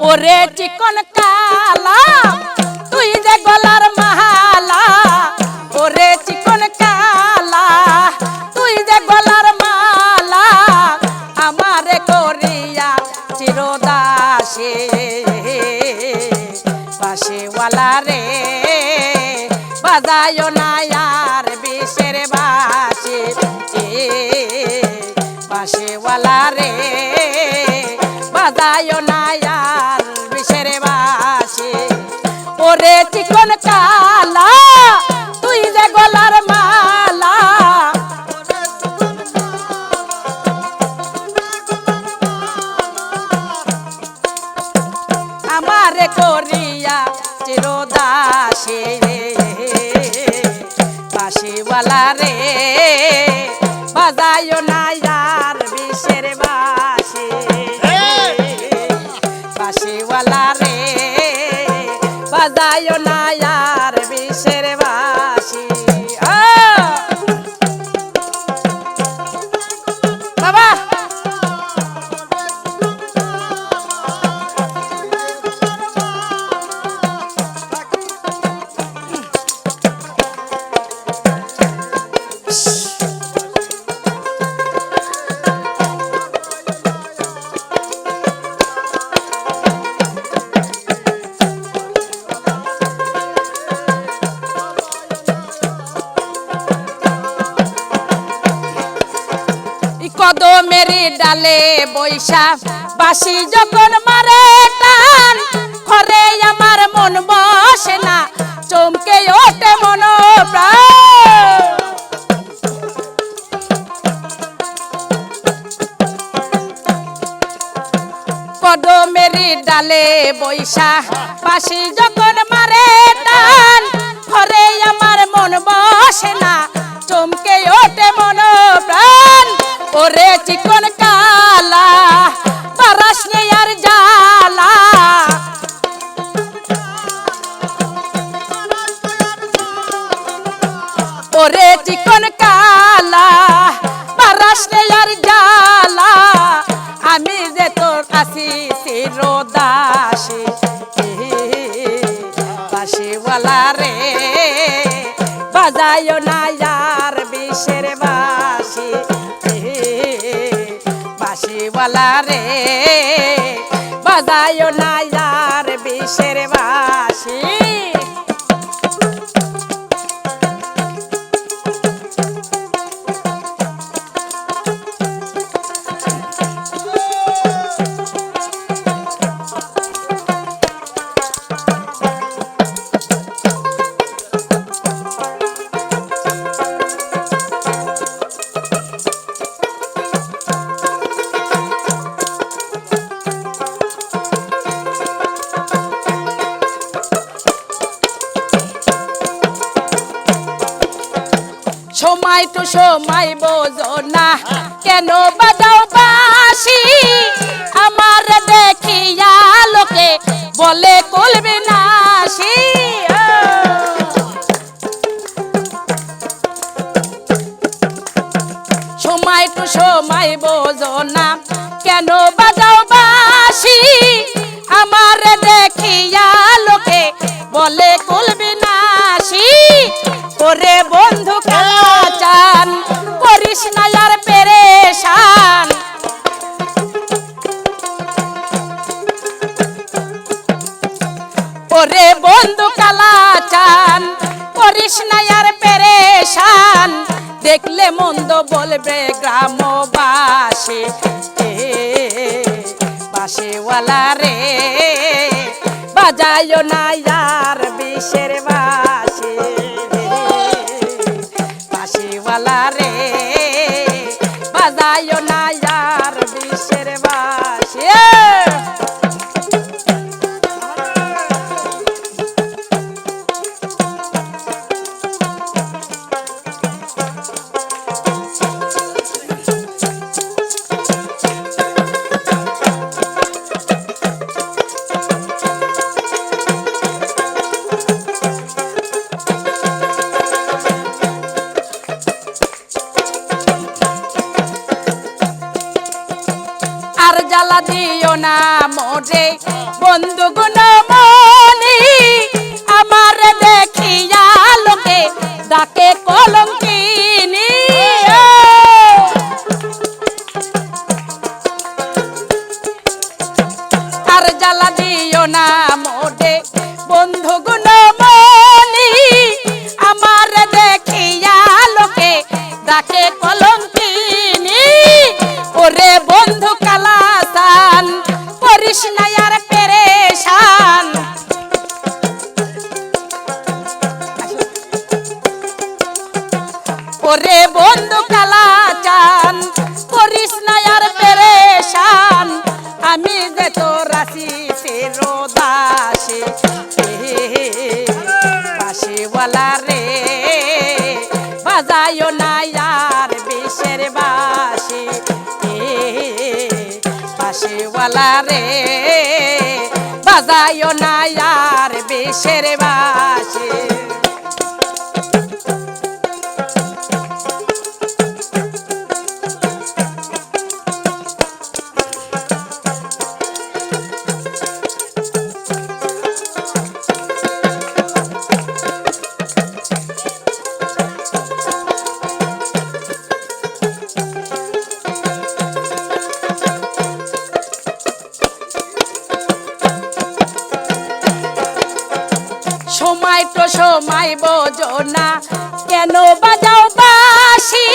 ওরে চিকন কালা, তুই যে গলার মালা, ওরে চিকন কালা, তুই যে গলার মালা, আমারে করিয়া চিরদাসে। পাশেওয়ালা রে, বাজায় না আর বিষের বাসে পাশেওয়ালা রে, বাজায় না চিকন কালা তুই যে গলার মালা। আমারে করিয়া চিরদাসে বাসিওয়ালা রে। বাজায় না আর বিষের বাসে বাসিওয়ালা রে বাজায় না কদমেরি ডালে বৈশা বাসি যখন মারে টান, ঘরে আমার মন বসে না, চমকে ওঠে মন কদমেরি ডালে বৈশা বাসি যখন চিকন কালা? পারাস আর জালা আমি যে তোর কাছি চিরদাসী বাসিওয়ালা রে। বাজায় না यार বিষের বাসি বাসিওয়ালা রে। বাজায় না তো সময় বোঝো না। কেন বাজাও বাসি? আমার দেখিয়া লোকে বলে কলবে নাসি। সময় তো সময় বোঝো না। কেন বাজাও বাসি? দেখলে মন্দ বলবে গ্রামবাসী। বাসে বাসিওয়ালা রে বাজায় না আর বিশের বাসি। বাসিওয়ালা রে বাজায় না আর মোরে বন্ধু পাশেওয়ালা রে। বাজায়ও না আর বিষের রে। বাজায়ও না আর কেন বাজাও বাসি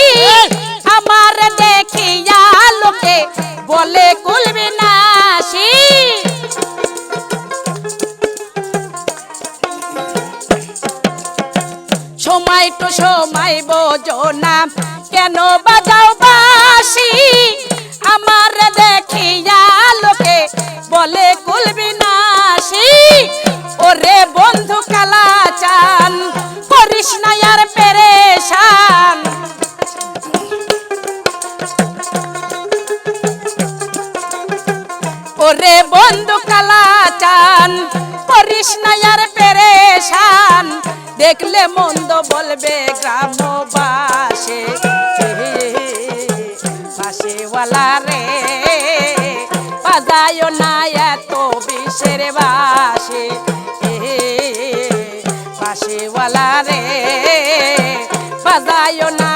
আমার দেখিয়া লোকে বলে, কুলবি নাসি সময় তো সময় বোঝো না, কেন বাজাও বাসি দেখলে মন্দ বলবে গ্রামবাসে। বাসেওয়ালা রে বাজায় না এত বিষের বাসে। বাসেওয়ালা রে বাজায় না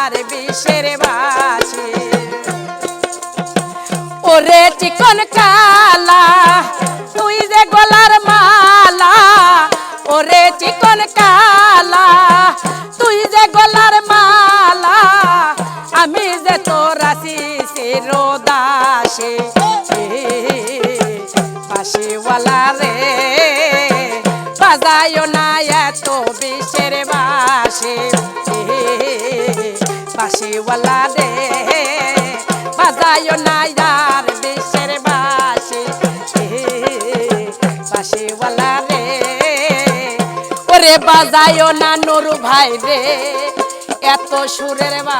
আর বিষের বাসে। ওরে চিকন কালা, তুই যে গলার মালা, ওরে চিকন কালা তুই যে গলার মালা, আমি যে তোর আসি। শিরোদাসে পাশিওয়ালা রে বাজায় না এত বিষের বাসে। বাসিওয়ালা রে বাজায় না ওরে বাজায় না নুরু ভাই রে এত সুরের বা